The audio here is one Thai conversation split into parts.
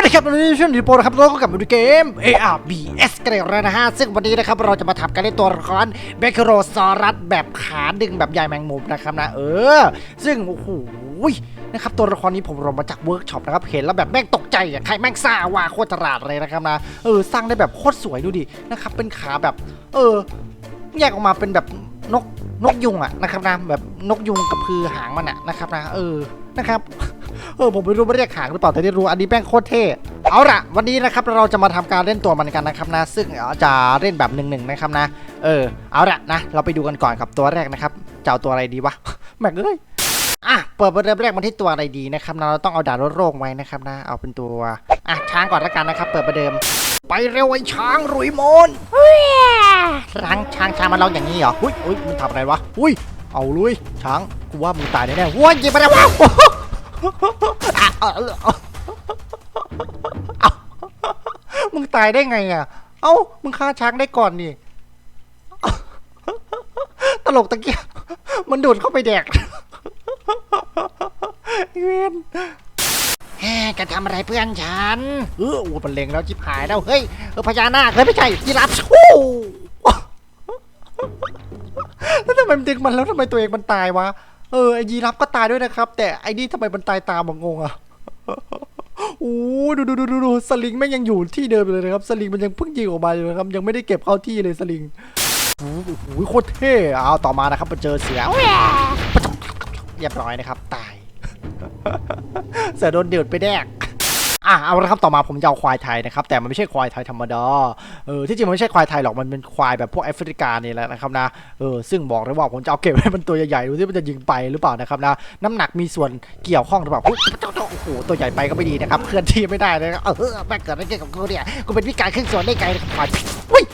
วัสดีครับวันนี้ชื่อนิโปนะครับเราก็กลับมาดูเกม ARBS กันอีกแล้วนะฮะ ซึ่งวันนี้นะครับเราจะมาทำการเล่นตัวละครเบคโรซอรัสแบบขาดึงแบบใหญ่แมงมุมนะครับนะ เออ ซึ่งโอ้โหนะครับตัวละครนี้ผมรอมาจากเวิร์กช็อปนะครับเห็นแล้วแบบแม่งตกใจอะใครแม่งซ่าว่าโคตรตลาดเลยนะครับนะเออสร้างได้แบบโคตรสวยดูดินะครับเป็นขาแบบ เออแยกออกมาเป็นแบบนกนกยุงอะนะครับนะแบบนกยุงกับพือหางมันอะนะครับนะเออนะครับ เออผมไม่รู้ว่าเรียกหางหรือเปล่าแต่ที่รู้อันนี้แป้งโคตรเท่เอาละวันนี้นะครับเราจะมาทำการเล่นตัวมันกันนะครับนะ ซึ่งจะเล่นแบบหนึ่งหนึ่งนะครับนะ เออเอาละนะ เราไปดูกันก่อนกับตัวแรกนะครับจะเอาตัวอะไรดีวะแม่งเอ้ยอะเปิดประเดิมแรกมาที่ตัวอะไรดีนะครับนะเราต้องเอาดาบรถโรคไว้นะครับนะ เอาเป็นตัวอะช้างก่อนละกันนะครับ เปิดประเดิม ไปเร็วไอ้ช้างรุยโมนช้างช้างช้างมันร้องอย่างนี้เหรออุ้ยอุ้ยมันทำอะไรวะอุ้ยเอาลุยช้างกูว่ามึงตายแน่ๆว้ยยิงไปแล้วว้าว มึงตายได้ไงอะ เอ้า มึงฆ่าช้างได้ก่อนนี่ ตลกตะเกียบมันดูดเข้าไปแดกเวียนแหมแกทำอะไรเพื่อนฉัน เออโอ้มันเล็งแล้วจิบหายแล้ว เฮ้ย เออพญานาคเฮ้ยไม่ใช่ยีราฟชู้แล้วทำไมมันดึงมันแล้วทำไมตัวเองมันตายวะ เออไอยีรับก็ตายด้วยนะครับ แต่ไอ้นี่ทำไมมันตายตามมางงอะโอ้ดูดูดูดูดูสลิงแม่งยังอยู่ที่เดิมเลยนะครับ สลิงมันยังเพิ่งยิงออกมาอยู่นะครับ ยังไม่ได้เก็บเข้าที่เลยสลิงโอ้โหโคตรเท่เอาต่อมานะครับมาเจอเสือเรียบร้อยนะครับ ตาย เสือโดนเดือดไปแดกอะเอาละครับต่อมาผมจะเอาควายไทยนะครับ แต่มันไม่ใช่ควายไทยธรรมดา เออที่จริงมันไม่ใช่ควายไทยหรอกมันเป็นควายแบบพวกแอฟริกานี่แหละนะครับนะเออซึ่งบอกเลยว่าผมจะเอาเก็บไว้มันตัวใหญ่ๆดูที่มันจะยิงไปหรือเปล่านะครับนะน้ำหนักมีส่วนเกี่ยวข้องหรือเปล่าโอ้โหตัวใหญ่ไปก็ไม่ดีนะครับเคลื่อนที่ไม่ได้นะครับเออแม่เกิดอะไรขึ้นกับกูเนี่ยกูเป็นวิการครึ่งส่วนได้ไงควายอุ้ย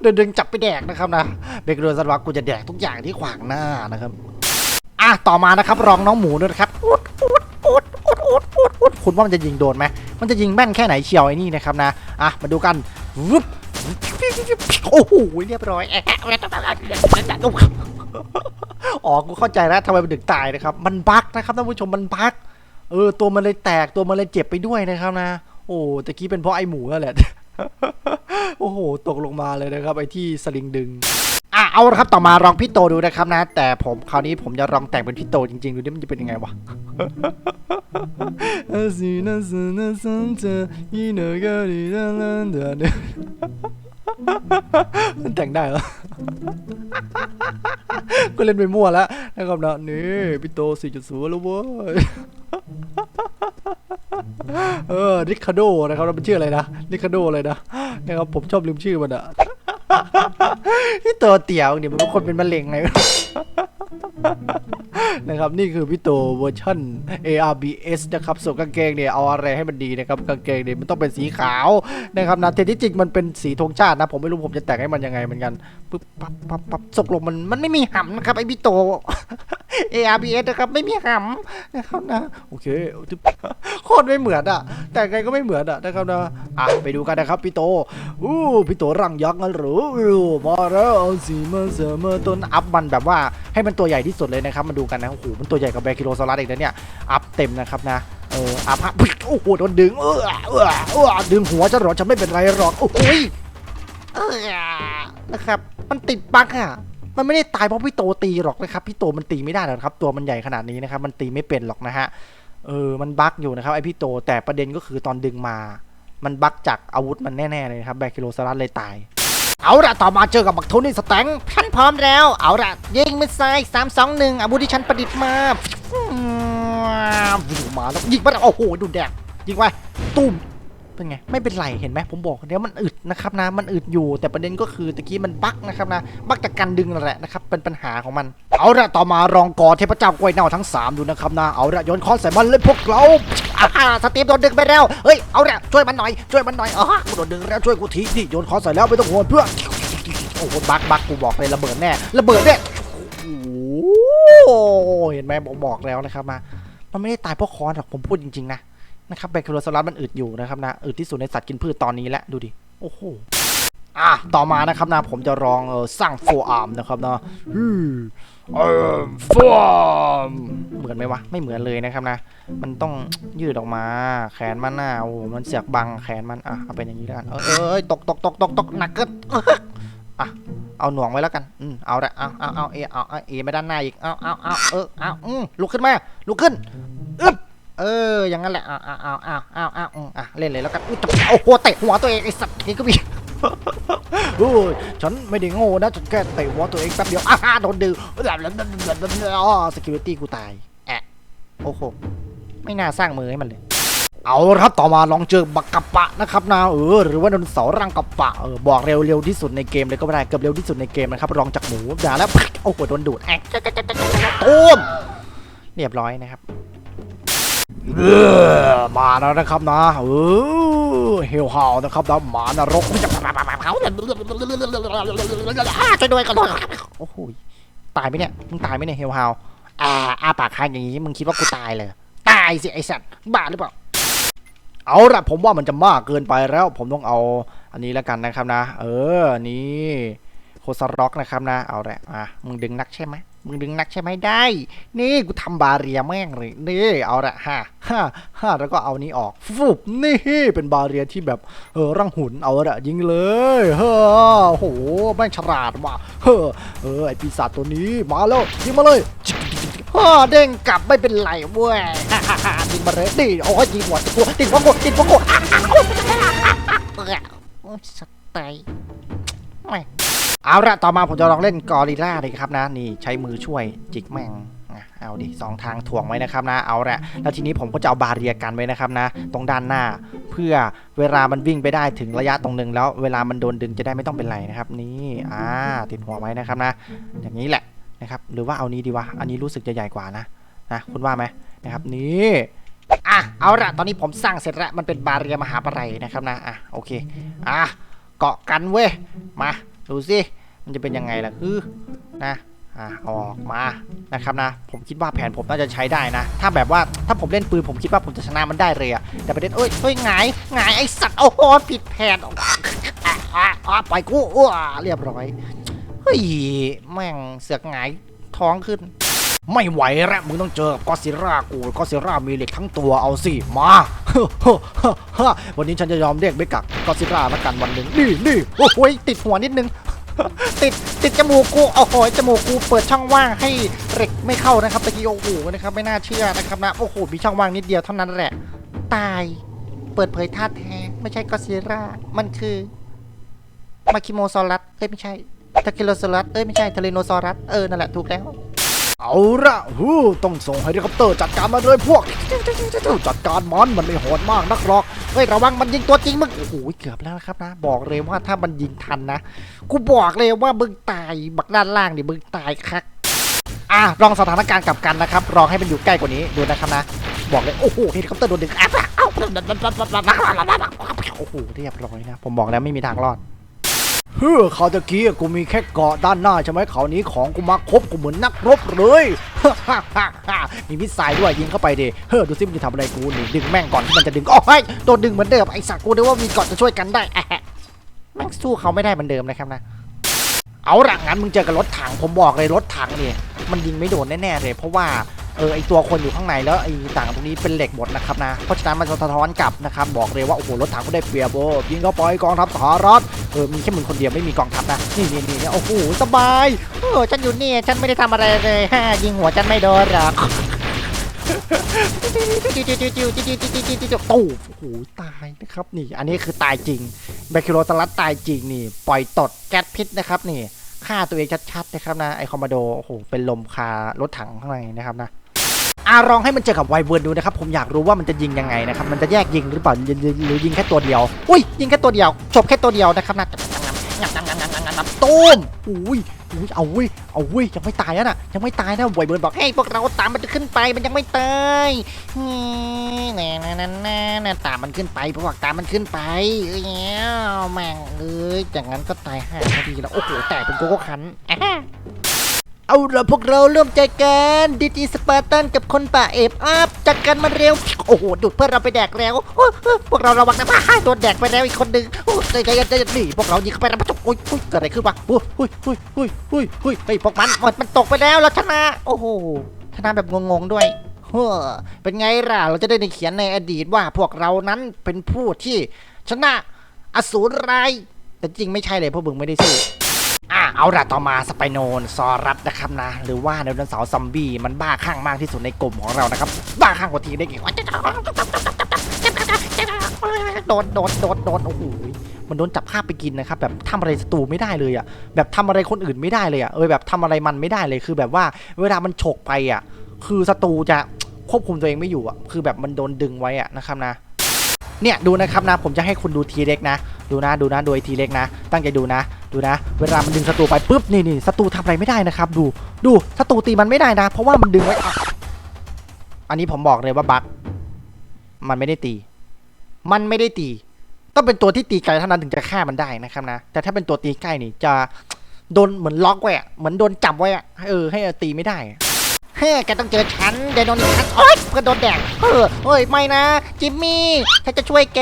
เดินดึงจับไปแดกนะครับนะเบเกอร์สันวักกูจะแดกทุกอย่างที่ขวางหน้านะครับ อะต่อมานะครับรองน้องหมูด้วยนะครับอุดอุดอุดอุดอุดอุ ดคุณว่ามันจะยิงโดนไหมมันจะยิงแม่นแค่ไหนเชียวไอ้นี่นะครับนะอะมาดูกันวึบโอ้โหเรียบร้อยอ๋อกูเข้าใจแล้วทำไมมันถึงตายนะครับ มันบั๊กนะครับท่านผู้ชมมันบั๊กเออตัวมันเลยแตกตัวมันเลยเจ็บไปด้วยนะครับนะ โอ้ตะกี้เป็นเพราะไอหมูนั่นแหละโอ้โห ตกลงมาเลยนะครับไอที่สลิงดึง เอาละครับต่อมาลองพี่โตดูนะครับนะ แต่ผมคราวนี้ผมจะลองแต่งเป็นพี่โตจริงๆดูดิมันจะเป็นยังไงวะมันแต่งได้เหรอก็เล่นไปมั่วแล้วนะครับนะนี่พี่โต4.0แล้วเว้ยเออริคาโดนะครับมันชื่ออะไรนะริคาโดเลยนะนะครับผมชอบลืมชื่อมันอะ พี่โตเตี่ยวเนี่ยมันเป็นคนเป็นมะเร็งไง นะครับนี่คือพี่โตเวอร์ชัน ARBS นะครับส่วนกางเกงเนี่ยเอาอะไรให้มันดีนะครับกางเกงเนี่ยมันต้องเป็นสีขาวนะครับนะแต่ที่จริงมันเป็นสีธงชาตินะผมไม่รู้ผมจะแต่งให้มันยังไงเหมือนกันปึ๊บปั๊บปั๊บปั๊บสกลงมันมันไม่มีหำนะครับไอพี่โต ARBS นะครับไม่มีหำนะครับนะโอเคโคตรไม่เหมือนอะแต่ไงก็ไม่เหมือนอะนะครับนะอะไปดูกันนะครับพี่โตอู้พี่โตรังยักษ์งั้นหรือวูมาแล้วเอาสีมาเสริมมาต้นอัพมันแบบว่าให้มันตัวใหญ่ที่สุดเลยนะครับมาดูกันนะโอ้โหมันตัวใหญ่กว่าแบคิโลซอรัสอีกนะเนี่ยอัพเต็มนะครับนะเอออัพะโอ้โหโดนดึงเออเออเออดึงหัวจะหรอจะไม่เป็นไรหรอกโอ้ยเออนะครับ มันติดบั๊กอะ มันไม่ได้ตายเพราะพี่โตตีหรอกนะครับพี่โตมันตีไม่ได้หรอกครับตัวมันใหญ่ขนาดนี้นะครับมันตีไม่เป็นหรอกนะฮะเออมันบั๊กอยู่นะครับไอพี่โตแต่ประเด็นก็คือตอนดึงมา มันบั๊กจากอาวุธมันแน่ๆเลยครับแบคิโลซารัสเลยตาย เอาละต่อมาเจอกับบักโทนี่สแตงฉันพร้อมแล้ว เอาละยิงมิสไซล์สามสองหนึ่งอาวุธที่ฉันประดิษฐ์มาอืมมาแล้วยิงมาแล้วโอ้โหดูแดกยิงไปตุ้ม เป็นไงไม่เป็นไรเห็นไหมผมบอกเดี๋ยวมันอึดนะครับนะมันอึดอยู่ แต่ประเด็นก็คือตะกี้มันบั๊กนะครับนะบั๊กจากการดึงนั่นแหละนะครับเป็นปัญหาของมันเอาละต่อมารองกอเทพเจ้ากล้วยเน่าทั้งสามดูนะครับนะเอาละโยนค้อนใส่มันเลยพวกเราอ่าสตีฟโดนดึงไปแล้วเฮ้ยเอาละช่วยมันหน่อยช่วยมันหน่อยอ๋อกูโดนดึงแล้วช่วยกูทีนี่โยนค้อนใส่แล้วไม่ต้องห่วงเพื่อนโอ้โหบักบักกูบอกเลยระเบิดแน่ระเบิดเนี่ยโอ้เห็นไหมผมบอกแล้วนะครับมามันไม่ได้ตายเพราะคอนหรอกผมพูดจริงๆนะ นะครับแบคทีเรียสลัดมันอึดอยู่นะครับนะอึดที่สุดในสัตว์กินพืชตอนนี้แหละดูดิโอ้โหอะต่อมานะครับนะผมจะลองเออสร้างโฟอาร์มนะครับเนาะอือเออโฟอาร์มเหมือนไหมวะไม่เหมือนเลยนะครับนะ มันต้องยืดออกมา แขนมันหน่ะโอ้โหมันเสียกบังแขนมันอะเอาเป็นอย่างนี้แล้วกันเออเออตกตกตกตกตกหนักเกินอะเอาหน่วงไว้แล้วกันอืมเอาละเอาเอาเอาเอเอาเอาเอไปด้านหน้าอีกเอาเอาเอาเออเอาอืมลุกขึ้นมาลุกขึ้นอึ๊บ เออ อย่างนั้นแหละเอาเอาเอาเอาเอาเอาอืมอะเล่นเลยแล้วกันอุ๊ยจะเอาหัวเตะหัวตัวเองไอ้สัตว์นี่ก็มีโอ้ยฉันไม่ได้โง่นะฉันแค่เตะหัวตัวเองแป๊บเดียวอ้าโดนดึงอ๋อสกิลตี้กูตายแอะโอ้โหไม่น่าสร้างมือให้มันเลย เอาละครับต่อมาลองเจอบักกะปะนะครับนะเออหรือว่าไดนเสาร์รังกะปะเออบอกเร็วเร็วที่สุดในเกมเลยก็ไม่ได้เกือบเร็วที่สุดในเกมนะครับรองจากหมูด่าแล้วโอ้โหโดนดูดแอะตูมเรียบร้อยนะครับ เออมาแล้วนะครับนะเออเฮลฮาวนะครับนะหมานรกมันจะช่วยด้วยกันโอ้โหตายไหมเนี่ยมึงตายไหมเนี่ยเฮลฮาวอ่าอาปากค้างอย่างนี้มึงคิดว่ากูตายเลยตายสิไอสัตว์บ้าหรือเปล่าเอาละผมว่ามันจะมากเกินไปแล้ว ผมต้องเอาอันนี้แล้วกันนะครับนะ เออนี่โคสร็อกนะครับนะ เอาละอะมึงดึงนักใช่ไหม มึงดึงนักใช่ไหมได้ นี่กูทำบาเรียแม่งเลยนี่เอาละฮ่าฮ่าฮ่าแล้วก็เอานี้ออกฟุบนี่เป็นบาเรียที่แบบเออร่างหุ่นเอาละยิงเลยเฮ้อโหแม่งฉลาดว่ะเฮ้อเออไอปีศาจตัวนี้มาแล้วยิงมาเลยฮ่าเด้งกลับไม่เป็นไรเว้ยฮ่าฮ่าฮ่ายิงมาเลยดิโอ้ยยิงหัวติดหัวติดหัวกูติดหัวกูอ้าวเออโอ้ยสไตล์ เอาละต่อมาผมจะลองเล่นกอริล่าเลยครับนะ นี่ใช้มือช่วยจิกแมงเอาดิสองทางถ่วงไว้นะครับนะเอาละแล้วทีนี้ผมก็จะเอาบาเรียกันไว้นะครับนะ ตรงด้านหน้า เพื่อเวลามันวิ่งไปได้ถึงระยะตรงหนึง แล้วเวลามันโดนดึงจะได้ไม่ต้องเป็นไรนะครับ นี่อ่าติดหัวไว้นะครับนะ อย่างนี้แหละนะครับ หรือว่าเอานี้ดีวะอันนี้รู้สึกจะใหญ่กว่านะนะคุณว่าไหมนะครับนี่อะเอาละตอนนี้ผมสร้างเสร็จแล้วมันเป็นบาเรียมหาปไรนะครับนะอะโอเคอะเกาะกันเว้ยมา ดูสิมันจะเป็นยังไงล่ะคือนะอะอาออกมานะครับนะ ผมคิดว่าแผนผมน่าจะใช้ได้นะ ถ้าแบบว่าถ้าผมเล่นปืนผมคิดว่าผมจะชนะมันได้เลยอะแต่ประเด็นเอ้ยเอ้ยหงายหงายไอสัตว์โอ้โหผิดแผนออกอะอะปล่อยกูอ้วเรียบร้อยเฮ้ยแม่งเสือกหงายท้องขึ้น ไม่ไหวแล้วมึงต้องเจอกับกอซิร่ากูกอซิร่ามีเหล็กทั้งตัวเอาสิมาวันนี้ฉันจะยอมเรียกไม่กักกอซิร่าละกันวันหนึ่งนี่นี่โอ้ยติดหัวนิดนึงติดติดจมูกกูโอ้โหจมูกกูเปิดช่องว่างให้เหล็กไม่เข้านะครับตะกี้โอ้โหนะครับไม่น่าเชื่อนะครับนะโอ้โหมีช่องว่างนิดเดียวเท่านั้นแหละ ตาย เปิดเผยท่าแท้ไม่ใช่กอซิร่ามันคือมาคิโมซอรัสเอ้ยไม่ใช่ทาคิโลซอรัสเอ้ยไม่ใช่ทาเลโนซอรัสเออนั่นแหละถูกแล้ว เอาละฮู้ต้องส่งเฮลิคอปเตอร์จัดการมาเลยพวก จัดการมันมันไม่โหดมากนักหรอกเฮ้ยระวังมันยิงตัวจริงมึงโอ้โหเกือบแล้วนะครับนะ บอกเลยว่าถ้ามันยิงทันนะกูบอกเลยว่ามึงตายบักด้านล่างนี่มึงตายคักอะลองสถานการณ์กลับกันนะครับลองให้มันอยู่ใกล้กว่านี้ดูนะครับนะ บอกเลยโอ้โหเฮลิคอปเตอร์โดนดึงอ้าวอ้าโอ้โหเรียบร้อยนะผมบอกแล้วไม่มีทางรอด เฮ้อคราวตะกี้กูมีแค่เกาะด้านหน้าใช่ไหมครานี้ของกูมาครบกูเหมือนนักรบเลยมีมิสไซล์ด้วยยิงเข้าไปดิเฮ้อดูซิมันจะทำอะไรกูนี่ดึงแม่งก่อนที่มันจะดึงโอ้ยโดนดึงเหมือนเดิมไอ้สักกูเดกว่ามีเกาะจะช่วยกันได้แอะแม่งสู้เขาไม่ได้เหมือนเดิมนะครับนะ เอาละงั้นมึงเจอกับรถถังผมบอกเลยรถถังเนี่ยมันยิงไม่โดนแน่ๆเลย เพราะว่า เออไอตัวคนอยู่ข้างในแล้วไอต่างตรงนี้เป็นเหล็กหมดนะครับนะเพราะฉะนั้นมันจะสะท้อนกลับนะครับบอกเลยว่าโอ้โหรถถังก็ได้เปรียบโบยิงเข้าไปกองทัพสหรัฐเออมีแค่มึงคนเดียวไม่มีกองทัพนะนี่นี่นี่โอ้โหสบายเออฉันอยู่นี่ฉันไม่ได้ทำอะไรเลยฮ่ายิงหัวฉันไม่โดนหรอกตู้โอ้โหตายนะครับนี่ อันนี้คือตายจริงแบคิโรสลัดตายจริงนี่ ปล่อยตดแก๊สพิษนะครับนี่ฆ่าตัวเองชัดๆนะครับนะไอคอมมานโดโอ้โหเป็นลมคารถถังข้างในนะครับนะ อาลองให้มันเจอกับไวเวิร์นดูนะครับ ผมอยากรู้ว่ามันจะยิงยังไงนะครับ มันจะแยกยิงหรือเปล่า หรือหรือยิงแค่ตัวเดียว อุ้ย ยิงแค่ตัวเดียว จบแค่ตัวเดียวนะครับนะงับงับงับงับงับงับตูมอุ้ยอุ้ยเอาเว้ยเอาเว้ยยังไม่ตายนะยังไม่ตายนะไวเวิร์นบอกเฮ้พวกเราตามมันจะขึ้นไปมันยังไม่ตายแน่แน่แน่แน่นตามมันขึ้นไปพวกตามมันขึ้นไปเอ้ยแม่งเอ้ยจากนั้นก็ตายห่าพอดีแล้วโอ้โหแตกเป็นโกโก้คัน เอาละพวกเราเริ่มใจกันดิจีสปาร์ตันกับคนป่าเอฟอัพจัดกันมันเร็ว โอ้โหดูดเพื่อนเราไปแดกแล้วโอ้พวกเราระวังนะพ่าโดนแดกไปแล้วอีกคนหนึ่งโอ้ยใจเย็นใจเย็นนี่พวกเรายิงเข้าไปแล้วมันจบโอ้ยโอ้ยเกิดอะไรขึ้นวะโอ้ยโอ้ยโอ้ยโอ้ยโอ้ยโอ้ยเฮ้พวกมันมันมันตกไปแล้วเราชนะโอ้โหชนะแบบงงๆด้วยเฮ้อเป็นไงล่ะ เราจะได้ในเขียนในอดีตว่าพวกเรานั้นเป็นผู้ที่ชนะอสูรร้ายแต่จริงไม่ใช่เลยพวกมึงไม่ได้สู้ อะเอาละต่อมาสไปโนนซอรัสนะครับนะ หรือว่าไดโนเสาร์ซอมบี้มันบ้าข้างมากที่สุดในกลุ่มของเรานะครับ บ้าข้างกว่าทีได้กี่โดนโดนโดนโดนโอ้โหมันโดนจับภาพไปกินนะครับแบบทำอะไรศัตรูไม่ได้เลยอะแบบทำอะไรคนอื่นไม่ได้เลยอะเออแบบทำอะไรมันไม่ได้เลยคือแบบว่าเวลามันฉกไปอะ คือศัตรูจะควบคุมตัวเองไม่อยู่อะคือแบบมันโดนดึงไว้อะนะครับนะเนี่ยดูนะครับนะผมจะให้คุณดูทีเล็กนะ ดูนะดูนะดูไอทีเล็กนะ ตั้งใจดูนะ ดูนะ เวลามันดึงศัตรูไปปุ๊บนี่นี่ศัตรูทำอะไรไม่ได้นะครับ ดูดูศัตรูตีมันไม่ได้นะ เพราะว่ามันดึงไว้อันนี้ผมบอกเลยว่าบั๊กมันไม่ได้ตี มันไม่ได้ตีต้องเป็นตัวที่ตีไกลเท่านั้นถึงจะฆ่ามันได้นะครับนะ แต่ถ้าเป็นตัวตีใกล้นี่จะโดนเหมือนล็อกไว้อะเหมือนโดนจับไว้อะเออให้ตีไม่ได้เฮ้แกต้องเจอฉันเดี๋ยวโดนฉันโอ๊ยก็โดนแดกเออเฮ้ยไม่นะ จิมมี่ฉันจะช่วยแก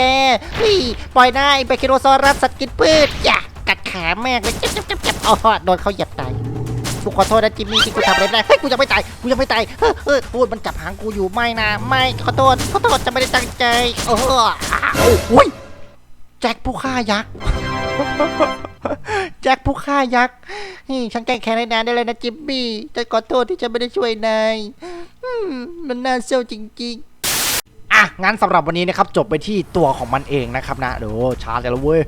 เฮ้ยปล่อยหน้ไอ้เบคิโรซอรัสสัตว์กินพืชอย่า ขาแม่งเลยจ็บจ็บจ็บจ็บอ๋อโดนเขาเหยียบตายกูขอโทษนะจิมมี่ที่กูทำอะไรไม่ได้เฮ้ยกูยังไม่ตายกูยังไม่ตายเฮ้ยเฮ้ยพูดมันจับหางกูอยู่ไม่นะไม่ขอโทษขอโทษจะไม่ได้ตั้งใจโอ้โหอุ้ยแจ็คผู้ฆ่ายักษ์แจ็คผู้ฆ่ายักษ์นี่ฉันแก้แค้นให้นายได้เลยนะจิมมี่ฉันขอโทษที่ฉันไม่ได้ช่วยนายมมันน่าเศร้าจริง ๆอะงั้นสำหรับวันนี้นะครับจบไปที่ตัวของมันเองนะครับนะเดี๋ยวชาร์จแล้วเว้ย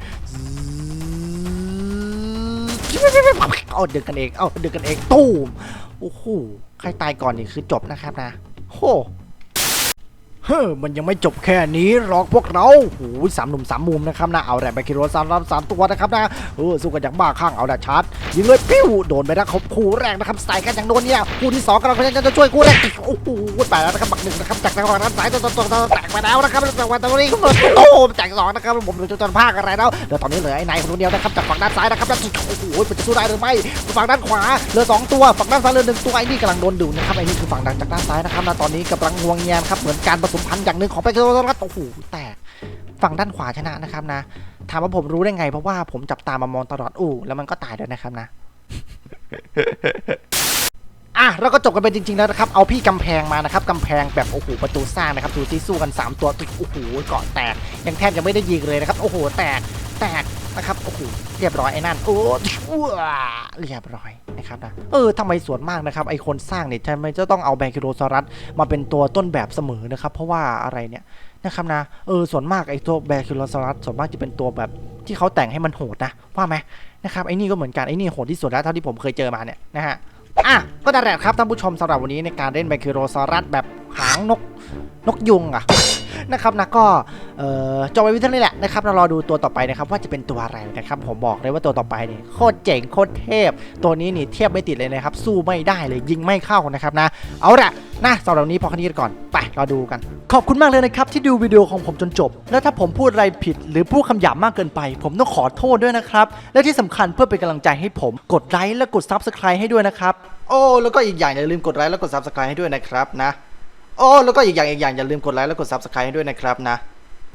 เอาดึงกันเอง เอาดึงกันเอง ตู้ม โอ้โห ใครตายก่อนนี่คือจบนะครับนะ โห เฮ้อมันยังไม่จบแค่นี้หรอกพวกเราโอ้ยสามหนุ่มสามมุมนะครับนะเอาแหละไปคิโรสามรับสามตัวนะครับนะเออสู้กันอย่างบ้าข้างเอาแหละชาร์จยิงเลยปิ้วโดนไปแล้วเขาคู่แรกนะครับใส่กันอย่างโดนเนี่ยคู่ที่สองกำลังพยายามจะช่วยคู่แรกโอ้โหไปแล้วนะครับบักหนึ่งนะครับจากทางด้านซ้ายตัวตัวตัวแตกไปแล้วนะครับจากวันตรงนี้โอ้จกสองนะครับผมดูจนภาคอะไรแล้วเดี๋ยวตอนนี้เหลือไอ้นายคนเดียวนะครับจากฝั่งด้านซ้ายนะครับแล้วโอ้โหมันจะสู้ได้หรือไม่ฝั่งด้านขวาเหลือสองตัวฝั่งด้านซ้ายเหลือหนึ่งตัวไอ้นี่กำลังโดนดูนะครับไอ้นี่คือฝั่งด้านจากด้านซ้ายนะครับนะตอนนี้กำลังงวงเงียนครับเหมือนการผสมพันธ์อย่างหนึ่งของไปโซลัสโอ้โหแตกฝั่งด้านขวาชนะนะครับนะถามว่าผมรู้ได้ไง เพราะว่าผมจับตามามองตลอดอู้แล้วมันก็ตายด้วยนะครับนะอะเราก็จบกันไปจริงๆแล้วนะครับ เอาพี่กำแพงมานะครับกำแพงแบบโอ้โหประตูสร้างนะครับดูซิสู้กัน 3 ตัวโอ้โหเกาะแตกยังแทบจะไม่ได้ยิงเลยนะครับโอ้โหแตก แตกนะครับโอ้โหเรียบร้อยไอ้นั่นโอ้ชั่วเรียบร้อยนะครับนะเออทำไมส่วนมากนะครับไอคนสร้างเนี่ยทำไมจะต้องเอาแบคิโรซอรัสมาเป็นตัวต้นแบบเสมอนะครับ เพราะว่าอะไรเนี่ยนะครับนะเออส่วนมากไอตัวแบคิโรซอรัสส่วนมากจะเป็นตัวแบบที่เขาแต่งให้มันโหดนะว่าไหมนะครับไอ้นี่ก็เหมือนกันไอ้นี่โหดที่สุดแล้วเท่าที่ผมเคยเจอมาเนี่ยนะฮะอะก็นั่นแหละครับท่านผู้ชมสำหรับวันนี้ในการเล่นไบคิโรซอรัสแบบหางนกนกยุงอะ นะครับนะก็เอ่อจบไปวิเท่านี้แหละนะครับเรารอดูตัวต่อไปนะครับว่าจะเป็นตัวอะไรนะครับผมบอกเลยว่าตัวต่อไปนี่โคตรเจ๋งโคตรเทพ ตัวนี้นี่เทียบไม่ติดเลยนะครับ สู้ไม่ได้เลยยิงไม่เข้านะครับนะ เอาละนะสำหรับวันนี้พอแค่นี้ก่อนไปรอดูกัน ขอบคุณมากเลยนะครับที่ดูวิดีโอของผมจนจบ แล้วถ้าผมพูดอะไรผิด หรือพูดคำหยาบมากเกินไป ผมต้องขอโทษด้วยนะครับ และที่สำคัญเพื่อเป็นกำลังใจให้ผมกดไลค์และกด Subscribe ให้ด้วยนะครับโอ้แล้วก็อีกอย่างอย่าลืมกดไลค์และกด Subscribe ให้ด้วยนะครับนะ โอ้แล้วก็อีกอย่างอีกอย่างอย่าลืมกดไลค์และกด Subscribe ให้ด้วยนะครับนะ